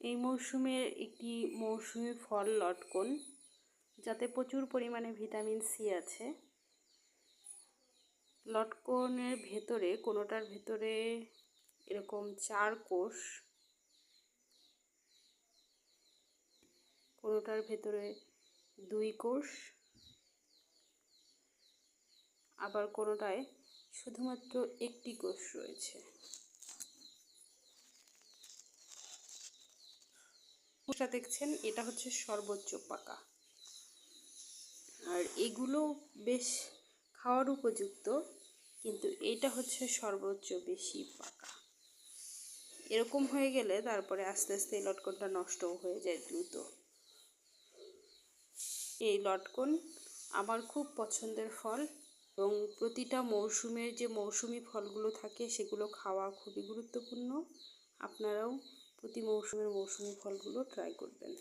এই মরশুমের একটি মৌসুমি ফল লটকন, যাতে প্রচুর পরিমাণে ভিটামিন সি আছে। লটকনের ভেতরে, কোনোটার ভেতরে এরকম চার কোষ, কোনোটার ভেতরে দুই কোষ, আবার কোনোটায় শুধুমাত্র একটি কোষ রয়েছে। কোষটা দেখছেন, এটা হচ্ছে সর্বোচ্চ পাকা। আর এগুলো বেশ খাওয়ার উপযুক্ত, কিন্তু এটা হচ্ছে সর্বোচ্চ বেশি পাকা। এরকম হয়ে গেলে তারপরে আস্তে আস্তে এই লটকনটা নষ্টও হয়ে যায় দ্রুত। এই লটকন আমার খুব পছন্দের ফল এবং প্রতিটা মৌসুমের যে মৌসুমি ফলগুলো থাকে সেগুলো খাওয়া খুবই গুরুত্বপূর্ণ। আপনারাও প্রতি মৌসুমের মৌসুমি ফলগুলো ট্রাই করবেন।